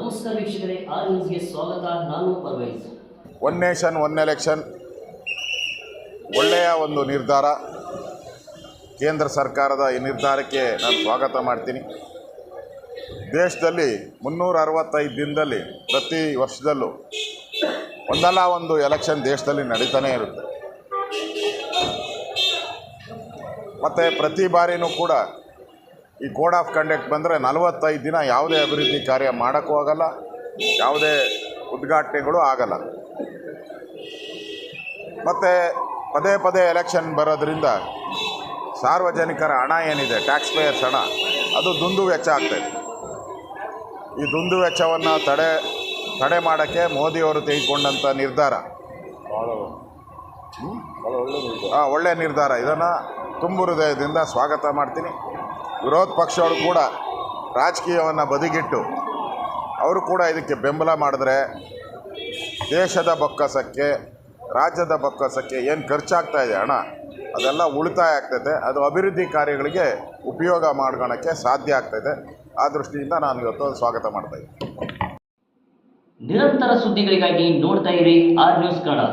ನಮಸ್ಕಾರ ವೀಕ್ಷಕರೇ ಸ್ವಾಗತ. ನಾನು Parvez one nation one election ಒಳ್ಳೆಯ ಒಂದು ನಿರ್ಧಾರ. ಕೇಂದ್ರ ಸರ್ಕಾರದ ಈ ನಿರ್ಧಾರಕ್ಕೆ ನಾನು ಸ್ವಾಗತ ಮಾಡ್ತೀನಿ. ದೇಶದಲ್ಲಿ ಮುನ್ನೂರ ಅರವತ್ತೈದು ದಿನದಲ್ಲಿ ಪ್ರತಿ ವರ್ಷದಲ್ಲೂ ಒಂದಲ್ಲ ಒಂದು ಎಲೆಕ್ಷನ್ ದೇಶದಲ್ಲಿ ನಡೀತಾನೇ ಇರುತ್ತೆ. ಮತ್ತು ಪ್ರತಿ ಬಾರಿನೂ ಕೂಡ ಈ ಕೋಡ್ ಆಫ್ ಕಂಡಕ್ಟ್ ಬಂದರೆ ನಲವತ್ತೈದು ದಿನ ಯಾವುದೇ ಅಭಿವೃದ್ಧಿ ಕಾರ್ಯ ಮಾಡೋಕ್ಕೂ ಆಗಲ್ಲ ಯಾವುದೇ ಉದ್ಘಾಟನೆಗಳು ಆಗಲ್ಲ. ಮತ್ತು ಪದೇ ಪದೇ ಎಲೆಕ್ಷನ್ ಬರೋದ್ರಿಂದ ಸಾರ್ವಜನಿಕರ ಹಣ ಏನಿದೆ ಟ್ಯಾಕ್ಸ್ ಪೇಯರ್ಸ್ ಹಣ ಅದು ದುಂದು ವೆಚ್ಚ ಆಗ್ತದೆ ಈ ದುಂದು ವೆಚ್ಚವನ್ನು ತಡೆ ತಡೆ ಮಾಡೋಕ್ಕೆ ಮೋದಿಯವರು ತೆಗೆದುಕೊಂಡಂಥ ನಿರ್ಧಾರ. ಹಾಂ ಒಳ್ಳೆಯ ನಿರ್ಧಾರ. ಇದನ್ನು ತುಂಬು ಹೃದಯದಿಂದ ಸ್ವಾಗತ ಮಾಡ್ತೀನಿ. ವಿರೋಧ ಪಕ್ಷಗಳು ಕೂಡ ರಾಜಕೀಯವನ್ನು ಬದಿಗಿಟ್ಟು ಅವರು ಕೂಡ ಇದಕ್ಕೆ ಬೆಂಬಲ ಮಾಡಿದ್ರೆ ದೇಶದ ಬೊಕ್ಕಸಕ್ಕೆ, ರಾಜ್ಯದ ಬೊಕ್ಕಸಕ್ಕೆ ಏನು ಖರ್ಚಾಗ್ತಾ ಇದೆ ಹಣ ಅದೆಲ್ಲ ಉಳಿತಾಯ ಆಗ್ತೈತೆ. ಅದು ಅಭಿವೃದ್ಧಿ ಕಾರ್ಯಗಳಿಗೆ ಉಪಯೋಗ ಮಾಡ್ಕೊಳಕ್ಕೆ ಸಾಧ್ಯ ಆಗ್ತೈತೆ. ಆ ದೃಷ್ಟಿಯಿಂದ ನಾನು ಇವತ್ತು ಸ್ವಾಗತ ಮಾಡ್ತಾ ನಿರಂತರ ಸುದ್ದಿಗಳಿಗಾಗಿ ನೋಡ್ತಾ ಇರಿ ಆರ್ ನ್ಯೂಸ್ ಕನ್ನಡ.